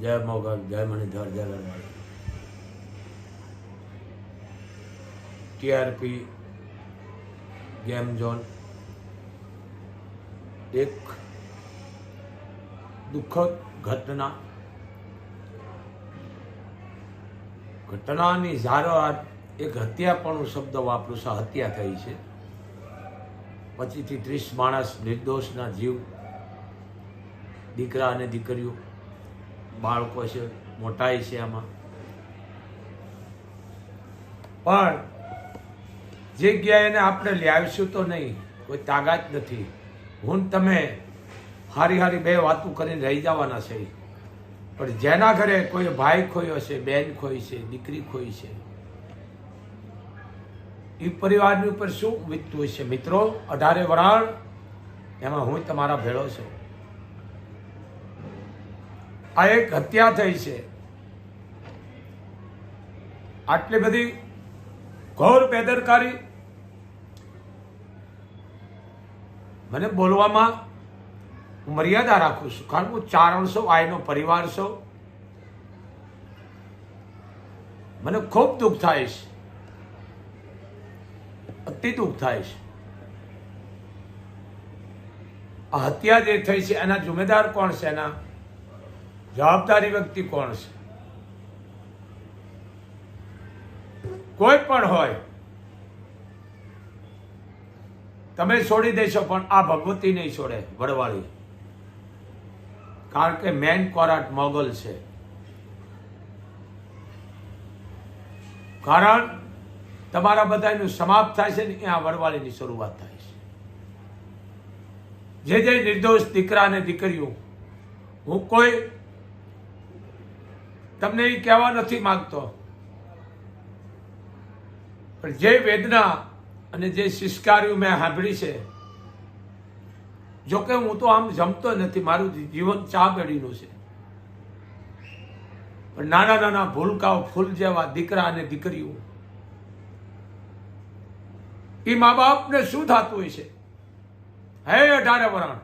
જય મોગલ, જય મણિધર, જય ટીઆરપી ગેમ ઝોન એક દુઃખદ ઘટના. ઘટનાની ઝારોહાર એક હત્યા પણ શબ્દ વાપરું છું હત્યા થઈ છે. પચીસથી ત્રીસ માણસ નિર્દોષના જીવ, દીકરા અને દીકરીઓ બાળકો છે, મોટાઈ છે આમાં. પણ જે ગયા એને આપણે લાવીશું તો નહીં, કોઈ તાકાત નથી. હું તમે હારી હારી બે વાતું કરીને રહી જવાના છે. પણ જેના ઘરે કોઈ ભાઈ ખોયો છે, બેન ખોઈ છે, દીકરી ખોઈ છે એ પરિવારની ઉપર શું વીતતું છે મિત્રો, અઢારે વરાળ, એમાં હું તમારા ભેળો છું. આ એક હત્યા થઈ છે. આટલી બધી ઘોર બેદરકારી. મને બોલવામાં હું મર્યાદા રાખું છું. કારણ હું ચારણ છું આયનો પરિવાર છું. મને ખૂબ દુઃખ થાય છે. અતિ દુઃખ થાય છે. આ હત્યા જે થઈ છે, એના જુમેદાર કોણ છે એના? જવાબદારી વ્યક્તિ કોણ છે? કોઈ પણ હોય, તમે છોડી દેશો, પણ આ ભગવતી નહીં છોડે, વડવાળી. કારણ કે મેન કોરાટ મોગલ છે. કારણ તમારા બધાનું સમાપ્ત થાય છે ને ત્યાં વડવાળીની શરૂઆત થાય છે. જે જે નિર્દોષ દીકરા અને દીકરીઓ, હું કોઈ તમને એ કહેવા નથી માંગતો. પણ જે વેદના અને જે શિષ્કારીઓ મેં સાંભળી છે, જોકે હું તો આમ જમતો નથી, મારું જીવન ચા બેડીનું છે. પણ નાના નાના ભૂલકાઓ ફૂલ જેવા દીકરા અને દીકરીઓ, એ મા બાપને શું થતું હોય છે? હે અઢારે વરણ,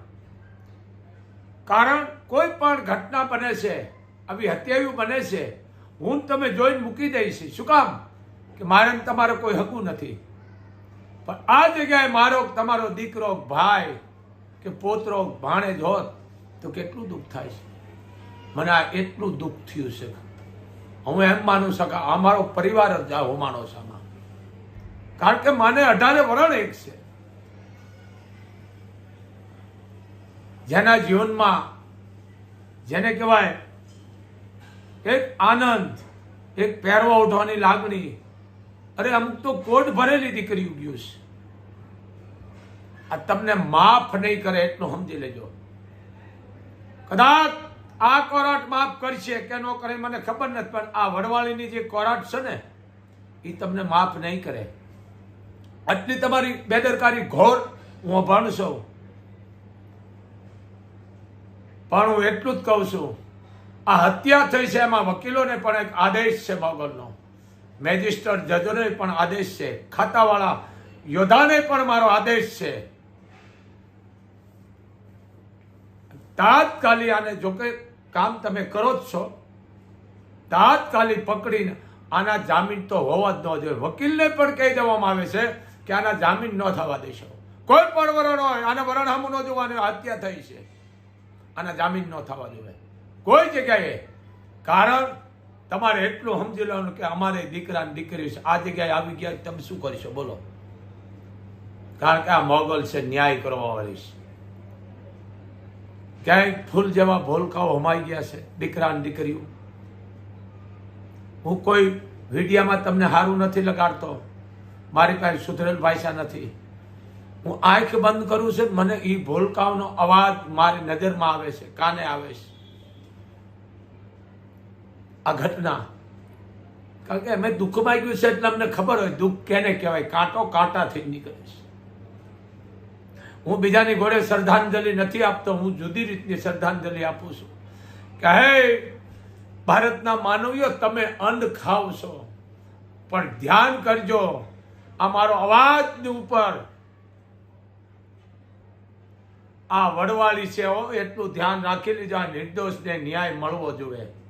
કારણ કોઈ પણ ઘટના બને છે આવી હત્યાઓ બને છે, હું તમે જોઈને મૂકી દઈશ. શું કામ? કે મારે તમારો કોઈ હકું નથી. પણ આ જગ્યાએ મારો તમારો દીકરો ભાઈ કે પોતરો ભાણેજ હોત તો કેટલું દુઃખ થાય છે. મને આ એટલું દુઃખ થયું છે. હું એમ માનું છું કે આ મારો પરિવાર જ આ હું માનો છું કારણ કે મને અઢારે વરણ એક છે. જેના જીવનમાં જેને કહેવાય એક આનંદ, એક પહેરવા ઉઠવાની લાગણી. અરે અમુક તો કોટ ભરેલી દીકરી ઉગ્યું છે. આ તમને માફ નહીં કરે એટલું સમજી લેજો. કદાચ આ કોરાટ માફ કરશે કે ન કરે મને ખબર નથી, પણ આ વડવાળીની જે કોરાટ છે ને એ તમને માફ નહીં કરે. આટલી તમારી બેદરકારી ઘોર હું અભણ છું. પણ હું એટલું જ કહું છું આ હત્યા થઈ છે એમાં વકીલોને પણ એક આદેશ છે મોગલનો મેજિસ્ટર જજોને પણ આદેશ છે. ખાતાવાળા યોદ્ધાને પણ મારો આદેશ છે. તાત્કાલિક આને જો કે કામ તમે કરો જ છો. તાત્કાલિક પકડીને આના જામીન તો હોવા જ ન જોઈએ. વકીલને પણ કહી દેવામાં આવે છે કે આના જામીન ન થવા દેશો. કોઈ પણ વરણ હોય, આને વરણ સામું ન જોવાનું, હત્યા થઈ છે. આના જામીન ન થવા જોઈએ કોઈ જગ્યાએ. કારણ તમારે એટલું સમજી લેવાનું કે અમારે દીકરા દીકરી છે. આ જગ્યાએ આવી ગયા તમે શું કરશો? બોલો. કારણ કે આ મોગલ છે, ન્યાય કરવા વાળી છે. ક્યાંય ફૂલ જેવા ભોલકાઓ હમાઈ ગયા છે દીકરા દીકરીઓ. હું કોઈ વિડીયામાં તમને સારું નથી લગાડતો. મારી પાસે સુધરેલ ભાષા નથી. હું આંખ બંધ કરું છું, મને એ ભોલકાઓનો અવાજ મારી નજરમાં આવે છે, કાને આવે છે. આ ઘટના. કારણ કે અમે દુઃખમાં ગયું છે એટલે અમને ખબર હોય, દુઃખ કેને કહેવાય? કાંટો કાંટાથી નીકળે છે. હું બીજાની ઘોડે શ્રદ્ધાંજલિ નથી આપતો, હું જુદી રીતની શ્રદ્ધાંજલિ આપું છું. કે હે, ભારતના માનવીઓ, તમે અન્ન ખાવ છો. પણ ધ્યાન કરજો, આ મારો અવાજની ઉપર. આ વડવાળી છે એટલું ધ્યાન રાખી લેજો આ નિર્દોષને ન્યાય મળવો જોઈએ.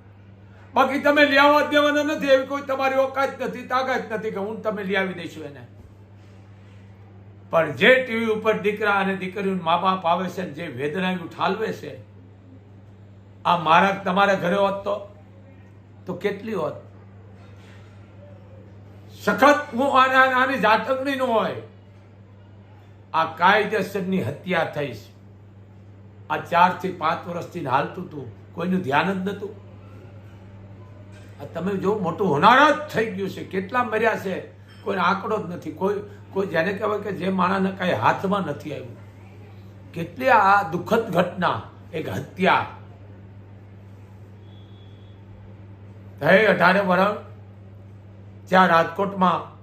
બાકી તમે આવવા દેવાના નથી, એવી કોઈ તમારી ઓકાત નથી, તાકાત નથી કે હું તમે લઈ આવી દઈશું એને. પણ જે ટીવી ઉપર દીકરા અને દીકરીઓ મા બાપ આવે છે જે વેદનાયું ઠાલવે છે, આ મારા તમારા ઘરે હોત તો તો કેટલી હોત? સખત હું આને જાતકણી નો હોય. આ કાયદેસરની હત્યા થઈશ. આ ચારથી પાંચ વર્ષથી હાલતું હતું કોઈનું ધ્યાન જ આ તમે જો મોટું હોનાર જ થઈ ગયું છે. કેટલા મર્યા છે. કોઈ આંકડો જ નથી. કોઈ કોઈ જેને કહેવાય કે જે માણસને કઈ હાથમાં નથી આવ્યું. કેટલી આ દુઃખદ ઘટના. એક હત્યા. થઈ અઢારે વરણ, જ્યાં રાજકોટમાં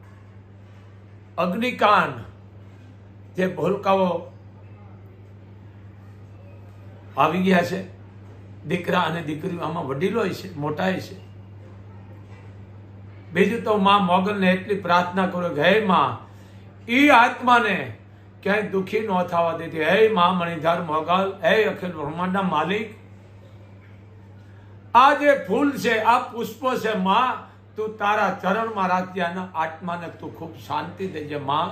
અગ્નિકાંડ, જે ભોલકાઓ આવી ગયા છે. દીકરા અને દીકરીઓ આમાં વડીલો છે મોટા છે. બીજું તો માં મોગલને એટલી પ્રાર્થના કરું હે માં એ આત્માને ક્યાંય દુઃખી ન થવા દેતી હે માં મણિધર મોગલ, હે અખિલ બ્રહ્માંડના માલિક, આ જે ફૂલ છે, આ પુષ્પ છે માં, તું તારા ચરણમાં રાખજે આના આત્માને તું ખૂબ શાંતિ દેજે માં.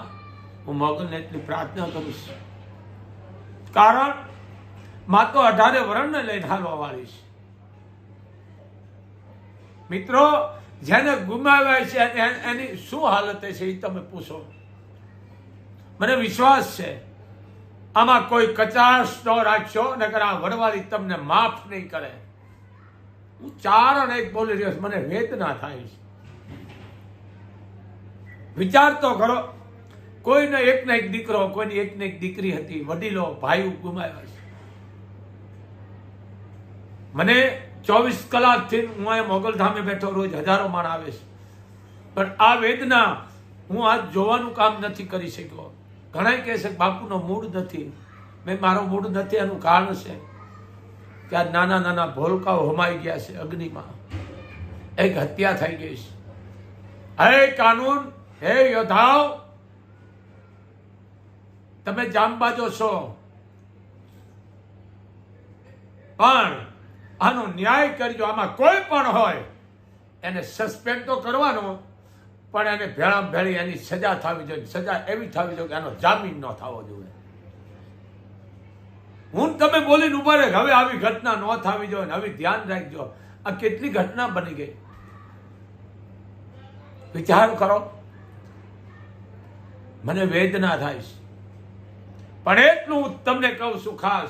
હું મોગલને એટલી પ્રાર્થના કરું છું. કારણ, માં તો અઢારે વર્ણને લઈને હાલવા વાળી છે. મિત્રો જેને ગુમાવ્યા છે એની શું હાલત છે એ તમે પૂછો. મને વિશ્વાસ છે. આમાં કોઈ કચાશ ન રાખશો, નકર આ વડવાળી તમને માફ નહીં કરે. હું ચાર અને એક બોલી રહ્યો છું, મને વેદના થાય છે. વિચાર તો કરો, કોઈને એક ને એક દીકરો, કોઈની એક ને એક દીકરી હતી, વડીલો, ભાઈઓ ગુમાવ્યા છે. મને ચોવીસ કલાકથી હું અહીંયા મોગલધામે બેઠો, રોજ હજારો માણ આવે છે. પણ આ વેદના હું આજ જોવાનું કામ નથી કરી શક્યો. ઘણા કહે છે બાપુનો મૂડ નથી. મેં મારો મૂડ નથી, એનું કારણ છે કે આ નાના નાના ભોલકાઓ હમાઈ ગયા છે અગ્નિમાં. એક હત્યા થઈ ગઈ છે. હે કાનૂન, હે યોદ્ધાઓ, તમે જામબાજો છો. પણ આનો ન્યાય કરજો. આમાં કોઈ પણ હોય, એને સસ્પેન્ડ તો કરવાનો, પણ એને ભેળા ભેળી એની સજા થવી જોઈએ. સજા એવી થવી જોઈએ કે એનો જામીન ન થવો જોઈએ. હું તમે બોલીને ઊભા રહે. હવે આવી ઘટના ન થવી જોઈએ હવે ધ્યાન રાખજો. આ કેટલી ઘટના બની ગઈ? વિચાર કરો. મને વેદના થાય પણ એટલું હું તમને કહું છું ખાસ.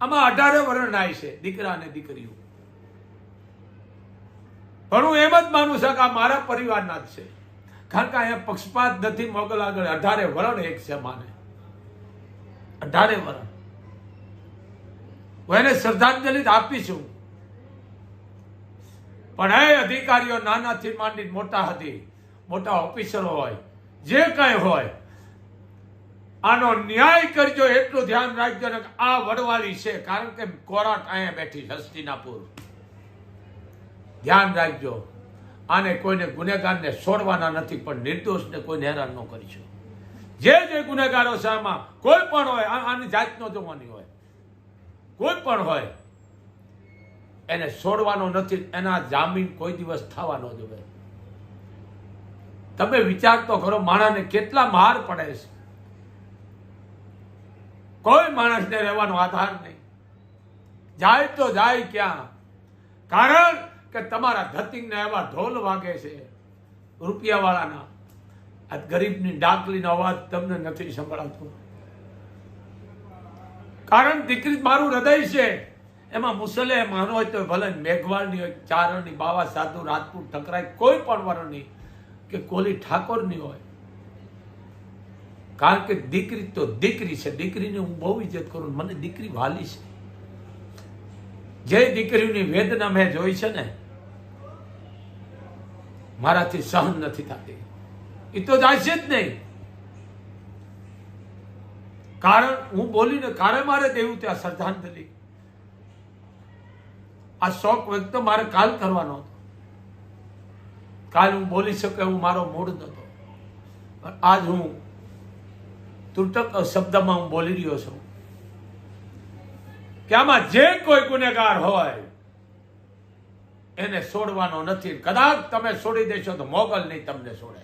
આમાં અઢારે વર્ણનાય છે, દીકરા અને દીકરીઓ. પણ હું એમ જ માનું છું કે આ મારા પરિવારના જ છે. કારણ કે અહીંયા પક્ષપાત નથી, મોગલ આગળ અઢારે વરણ એક છે માને. અઢારે વરણ. હું એને શ્રદ્ધાંજલિ આપી આપીશું પણ એ અધિકારીઓ નાનાથી માંડી મોટા હતી. મોટા ઓફિસરો હોય, જે કઈ હોય આનો ન્યાય કરજો, એટલું ધ્યાન રાખજો ને આ વડવાળી છે. કારણ કે કોરાટ અહીંયા બેઠી હસ્તિનાપુર. ધ્યાન રાખજો. આને કોઈને ગુનેગારને છોડવાના નથી, પણ નિર્દોષને કોઈને હેરાન ન કરીશું જે જે ગુનેગારો છે આમાં, કોઈ પણ હોય આની જાતનો જોવાની હોય. કોઈ પણ હોય, એને છોડવાનો નથી, એના જામીન કોઈ દિવસ થવા ન જોવે તમે વિચાર તો કરો માણસને કેટલા માર પડે છે. કોઈ માણસને રહેવાનો આધાર નહીં. જાય તો જાય ક્યાં? કારણ કે તમારા ધતિંગના એવા ઢોલ વાગે છે, રૂપિયાવાળાના. આ ગરીબની ડાકલીનો અવાજ તમને નથી સંભળાતો. કારણ દીકરી મારું હૃદય છે, એમાં મુસલે માનો હોય તો ભલે મેઘવાળની હોય ચારણની બાવા, સાધુ, રાજપૂત, ઠકરાય, કોઈ પણ વર્ણની કે કોલી ઠાકોરની હોય. કારણ કે દીકરી તો દીકરી છે, દીકરીને હું બહુ ઇજ્જત કરું મને દીકરી વાલી છે. જે દીકરીની વેદના મેં જોઈ છે ને, મારાથી સહન નથી થતી. એ તો જાય જ નહીં. કારણ, હું બોલીને કારે મારે દેવું ત્યાં શ્રદ્ધાંજલિ. આ શોખ વ્યક્ત મારે કાલ કરવાનો હતો. કાલ હું બોલી શકું એવું મારો મૂડ નતો પણ આજ હું તૂટક શબ્દમાં હું બોલી રહ્યો છું. કે આમાં જે કોઈ ગુનેગાર હોય, એને છોડવાનો નથી. કદાચ તમે છોડી દેશો તો મોગલ નહીં તમને છોડે.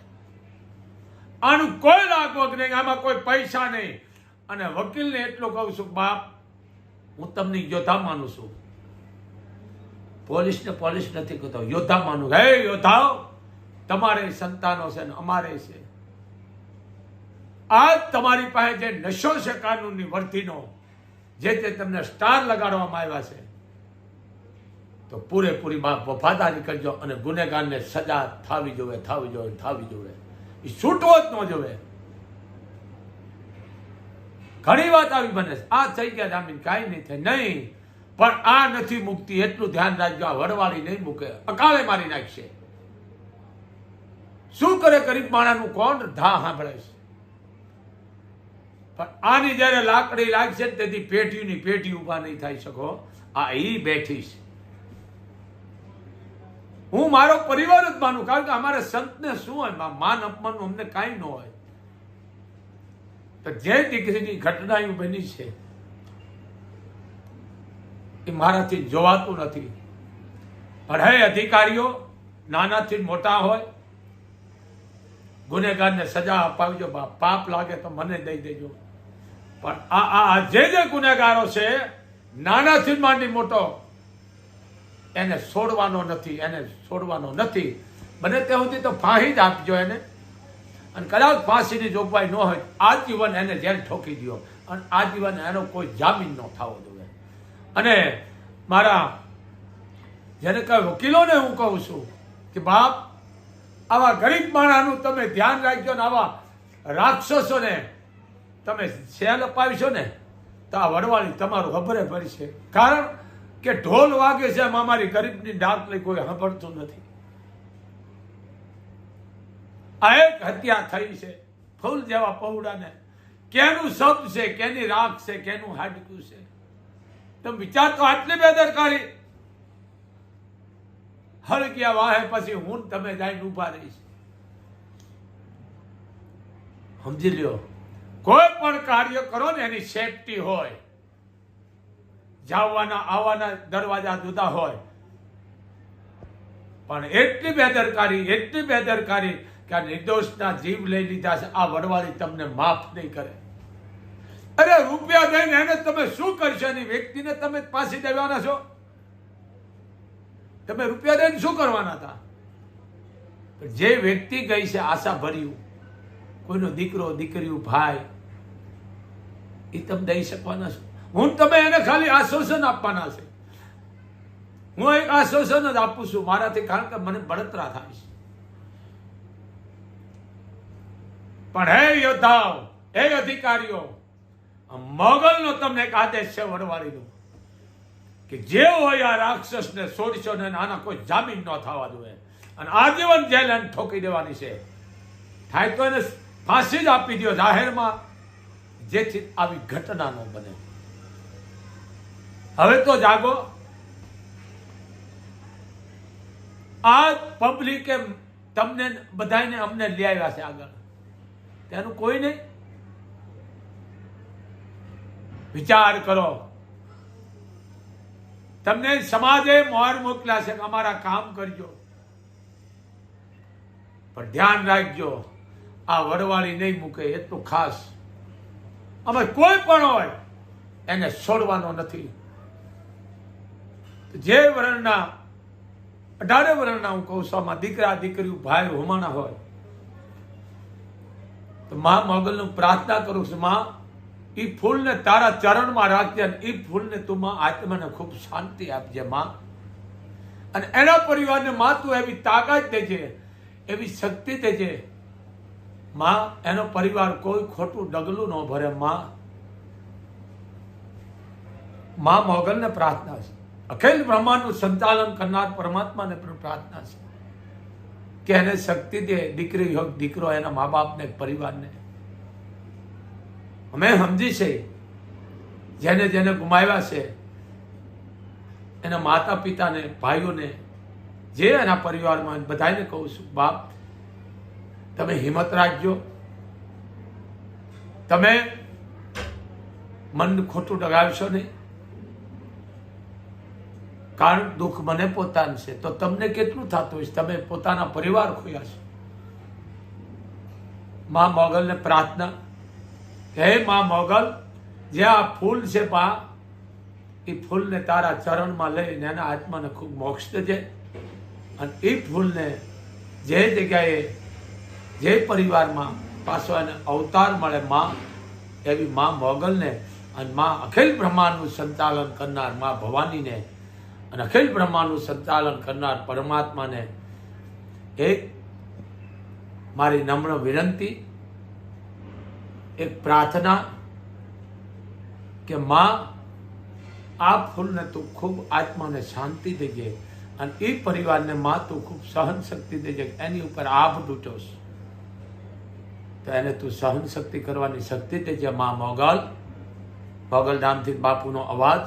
આનું કોઈ લાગવગ નહીં, આમાં કોઈ પૈસા નહીં. અને વકીલને એટલું કહું છું, બાપ, હું તમને યોદ્ધા માનું છું. પોલીસને પોલીસ નથી કહેતો યોદ્ધા માનું હે યોદ્ધાઓ તમારે સંતાનો છે ને અમારે છે. આજ તમારી પાસે જે નશો છે કાનૂનની વર્તીનો જે તે તમને સ્ટાર લગાડવામાં આવ્યા છે, તો પૂરેપૂરી માં વફાદારી કરજો અને ગુનેગારને સજા થાવી જોવે થાવી જોવે થાવી જોવે. એ છૂટવો જ ન જોવે. ઘણી વાત આવી બને આ થઈ ગયા જામીન, કાંઈ નહીં થાય. નહીં, પણ આ નથી મુક્તિ. એટલું ધ્યાન રાખજો. આ વડવાળી નહીં મૂકે. અકાળે મારી નાખશે. શું કરે ગરીબ માણાનું કોણ ધા સાંભળે છે? પણ આની જ્યારે લાકડી લાગશે તેથી પેટીની પેટી ઊભા નહીં થઈ શકો. આ ઈ બેઠી છે. હું મારો પરિવાર જ માનું, કારણ કે અમારે સંતને શું હોય માન અપમાન અમને કાંઈ ન હોય. તો જે દીકરીની ઘટના એવું બની છે, એ મારાથી જોવાતું નથી. પણ હે અધિકારીઓ નાનાથી મોટા હોય, ગુનેગારને સજા અપાવજો પાપ લાગે તો મને દઈ દેજો. પણ આ આ જે જે ગુનેગારો છે, નાનાથી માંડી મોટો, એને છોડવાનો નથી, એને છોડવાનો નથી. બને ત્યાં સુધી તો ફાંસી જ આપજો એને. અને કદાચ ફાંસીની જોગવાઈ ન હોય, આજીવન એને જેલ ઠોકી દો અને આજીવન એનો કોઈ જામીન ન થવો જોઈએ. અને મારા જેને કહે વકીલોને હું કહું છું કે, બાપ, આવા ગરીબ માણસનું તમે ધ્યાન રાખજો ને આવા રાક્ષસોને તમે સેલ અપાવીશો ને, તો આ વડવાળી તમારું હભરે ભરશે કારણ કે ઢોલ વાગે છે એમ અમારી ગરીબની ડાક લઈ કોઈ સાંભળતું નથી. આ એક હત્યા થઈ છે, ફૂલ જેવા પૌડાને કેનું શબ્દ છે, કેની રાખ છે, કેનું હાડકું છે. તમે વિચાર તો આટલી બેદરકારી. હળગ્યા વાહે પછી હું તમે જઈને ઊભા રહીશ. સમજી લ્યો. કોઈ પણ કાર્ય કરો ને એની સેફટી હોય જવાના આવવાના દરવાજા જુદા હોય. પણ એટલી બેદરકારી એટલી બેદરકારી કે આ નિર્દોષના જીવ લઈ લીધા છે, આ વડવાળી તમને માફ નહીં કરે. અરે રૂપિયા દઈને એને તમે શું કરશો? એની વ્યક્તિને તમે પાછી દેવાના છો? તમે રૂપિયા દઈને શું કરવાના હતા? જે વ્યક્તિ ગઈ છે આશા ભર્યું કોઈનો દીકરો, દીકરીઓ ભાઈ, એ તમે દઈ શકવાના છો. હું તમે એને ખાલી આશ્વાસન આપવાના છે. હું એક આશ્વાસન જ આપું છું. મારાથી કારણ કે મને બળતરા થાય છે. પણ હે યોદ્ધાઓ, હે અધિકારીઓ મોગલનો તમને એક આદેશ છે વડવાળીનો, કે જે હોય આ રાક્ષસને છોડશો ને આના કોઈ જામીન ન થવા જોઈએ અને આજીવન જેલ ઠોકી દેવાની છે. થાય તો એને ફાંસી જ આપી દો જાહેરમાં. જેથી આવી ઘટના ન બને. હવે તો જાગો. આ પબ્લિકે તમને બધાને અમને લઈ આવ્યા છે આગળ. તેનું કોઈ નહીં. વિચાર કરો. તમને સમાજે મોર મોકલ્યા છે અમારા કામ કરજો. પણ ધ્યાન રાખજો. આ વડવાળી નહીં મૂકે એટલું ખાસ. અમે કોઈ પણ હોય, એને છોડવાનો નથી. જે વર્ણના, અઢારે વર્ણના હું કહું છું દીકરા, દીકરીઓ ભાઈ હોમાણા હોય, તો મા મોગલનું પ્રાર્થના કરું છું, માં એ ફૂલને તારા ચરણમાં રાખજે એ ફૂલને તું માં આત્માને ખૂબ શાંતિ આપજે, માં. અને એના પરિવારને માં તું એવી તાકાત દેજે, એવી શક્તિ દેજે માં, એનો પરિવાર કોઈ ખોટું ડગલું ન ભરે. માં માં મોગલને પ્રાર્થના છે. અખિલ બ્રહ્માંડનું સંચાલન કરનાર પરમાત્માને પણ પ્રાર્થના છે કે એને શક્તિ દે, દીકરી હોય દીકરો, એના મા બાપને, પરિવારને. અમે સમજી છે, જેને જેને ગુમાવ્યા છે, એના માતા પિતાને ભાઈઓને, જે એના પરિવારમાં, બધાને કહું છું, બાપ તમે હિંમત રાખજો. તમે મન ખોટું ડગાવશો નહીં. કારણ દુઃખ મને પોતાનું છે. તો તમને કેટલું થતું હશે તમે પોતાના પરિવાર ખોયા છે. માં મોગલને પ્રાર્થના. હે મા મોગલ, જે આ ફૂલ છે પા, એ ફૂલને તારા ચરણમાં લઈને એના આત્માને ખૂબ મોક્ષ દેજે. અને એ ફૂલને જે જગ્યાએ જે પરિવારમાં પાછો એને અવતાર મળે માં, એવી માં મોગલને અને માં અખિલ બ્રહ્માંડનું સંચાલન કરનારમાં ભવાનીને અને અખિલ બ્રહ્માંડનું સંચાલન કરનાર પરમાત્માને એક મારી નમ્ર વિનંતી એક પ્રાર્થના કે માં, આ ફૂલને તું ખૂબ આત્માને શાંતિ દેજે અને એ પરિવારને માં તું ખૂબ સહન શક્તિ દેજે, એની ઉપર આભ તૂટોશ તો એને તું સહન શક્તિ કરવાની શક્તિ દેજે મા મોગલ મોગલ ધામથી બાપુનો અવાજ